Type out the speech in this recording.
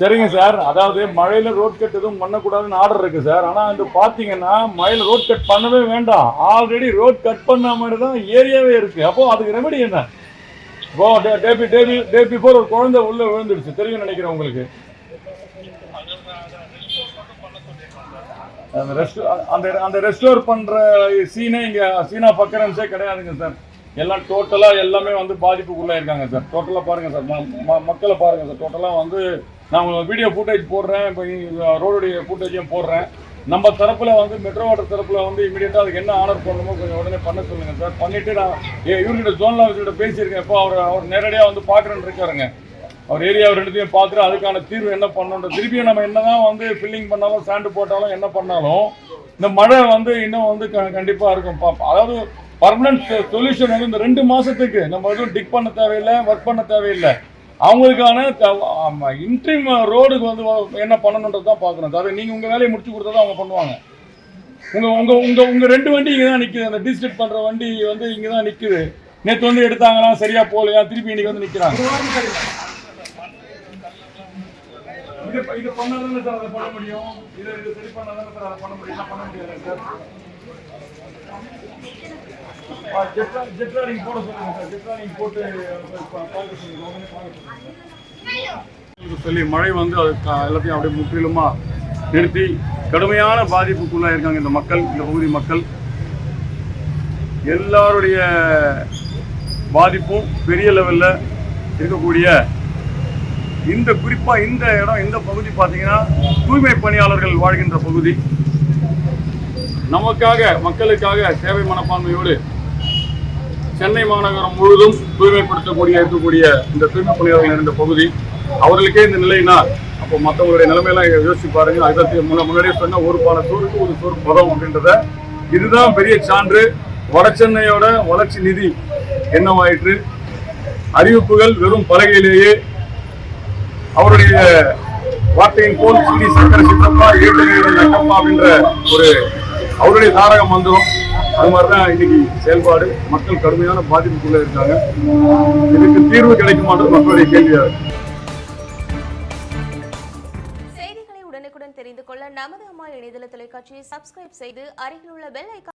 சரிங்க சார். அதாவது மழையில ரோட் கட் எதுவும் பண்ணக்கூடாதுன்னு ஆர்டர் இருக்கு சார். ஆனா வந்து பாத்தீங்கன்னா மழையில ரோட் கட் பண்ணவே வேண்டாம். ஆல்ரெடி ரோட் கட் பண்ண மாதிரி தான் ஏரியாவே இருக்கு. அப்போ அதுக்கு ரெமெடி என்ன? இப்போ டே டே டே பிஃபோர் ஒரு குழந்தை உள்ள விழுந்துடுச்சு. தெரியும் நினைக்கிறேன் உங்களுக்கு. அந்த ரெஸ்ட் அந்த அந்த ரெஸ்டோர் பண்ற சீனே இங்க சீனா பக்கரன்ஸே கிடையாதுங்க சார். எல்லாம் டோட்டலாக எல்லாமே வந்து பாதிப்புக்குள்ளே இருக்காங்க சார் டோட்டலாக பாருங்கள் சார். ம- மக்களை பாருங்கள் சார். டோட்டலாக வந்து நான் உங்களுக்கு வீடியோ ஃபுட்டேஜ் போடுறேன். இப்போ ரோடுடைய ஃபுட்டேஜையும் போடுறேன். நம்ம தரப்பில் வந்து மெட்ரோ வாட்டர் தரப்பில் வந்து இமீடியட்டாக அதுக்கு என்ன ஆர்டர் பண்ணணுமோ கொஞ்சம் உடனே பண்ண சொல்லுங்கள் சார். பண்ணிவிட்டு நான் ஏ இவர்கிட்ட ஜோன் ஆஃபீஸர்கிட்ட பேசியிருக்கேன். இப்போ அவர் அவர் நேரடியாக வந்து பார்க்குறேன்னு இருக்காருங்க. அவர் ஏரியா ரெண்டுத்தையும் பார்த்துட்டு அதுக்கான தீர்வு என்ன பண்ணணும் திருப்பியும் நம்ம என்ன தான் வந்து ஃபில்லிங் பண்ணாலும் சாண்டு போட்டாலும் என்ன பண்ணாலும் இந்த மழை வந்து இன்னும் வந்து க- கண்டிப்பாக இருக்கும். பார்ப்போம் அதாவது பர்மனன்ட் சொல்யூஷன் வந்து இந்த ரெண்டு மாதத்துக்கு நம்ம எதுவும் டிக் பண்ண தேவையில்லை ஒர்க் பண்ண தேவையில்லை. அவங்களுக்கான இன்ட்ரீம் ரோடுக்கு வந்து என்ன பண்ணணுன்றது தான் பார்க்கணும். அதாவது நீங்கள் உங்கள் வேலையை முடிச்சு கொடுத்தா தான் அவங்க பண்ணுவாங்க. உங்கள் உங்கள் உங்கள் உங்கள் ரெண்டு வண்டி இங்கே தான் நிற்குது அந்த டிஸ்ட்ரிக்ட் பண்ணுற வண்டி வந்து இங்கே தான் நிற்குது நேற்று வந்து எடுத்தாங்கன்னா சரியா போகலையா? திருப்பி இன்னைக்கு வந்து நிற்கிறாங்க இது இது பண்ணாதானே சார் அதை பண்ண முடியும்? இதை இது சரி பண்ணாதானே சார் அதை பண்ண முடியும்? பண்ண முடியாது சார்? போட சொல்லுங்க சார். போட்டு பார்க்க சொல்லுங்க. பார்க்க சொல்லி மழை வந்து அது எல்லாத்தையும் அப்படியே முற்றிலுமா நிறுத்தி கடுமையான பாதிப்புக்குள்ளாக இருக்காங்க இந்த மக்கள் இந்த பகுதி மக்கள். எல்லாருடைய பாதிப்பும் பெரிய லெவலில் இருக்கக்கூடிய இந்த குறிப்பா இந்த இடம் இந்த பகுதி பார்த்தீங்கன்னா தூய்மை பணியாளர்கள் வாழ்கின்ற பகுதி. நமக்காக மக்களுக்காக சேவை மனப்பான்மையோடு சென்னை மாநகரம் முழுவதும் தூய்மைப்படுத்தக்கூடிய இருக்கக்கூடிய இந்த தூய்மை பணியாளர்கள் இருந்த பகுதி அவர்களுக்கே இந்த நிலைனா அப்போ மற்றவங்களுடைய நிலைமையெல்லாம் யோசிச்சு பாருங்க அதற்கு முன்ன முன்னாடியே சொன்ன ஒரு பால சோறுக்கு ஒரு சோறு பதம் அப்படின்றத இதுதான் பெரிய சான்று. வட சென்னையோட வளர்ச்சி நிதி என்னவாயிற்று? அறிவிப்புகள் வெறும் பலகையிலேயே அவருடைய வார்த்தையின் போல் ஸ்ரீ சங்கர சித்தப்பா ஏழு அப்படின்ற ஒரு அவருடைய தாரக மந்திரம் அது மாதிரிதான் இன்னைக்கு செயல்பாடு. மக்கள் கடுமையான பாதிப்புக்குள்ளே இருக்காங்க. இதுக்கு தீர்வு கிடைக்குமான்றது மக்களுடைய கேள்வியா இருக்கு. செய்திகளை உடனுக்குடன் தெரிந்து கொள்ள நமது அம்மா இணையதள தொலைக்காட்சியை சப்ஸ்கிரைப் செய்து அருகில் உள்ள பெல் ஐக்கா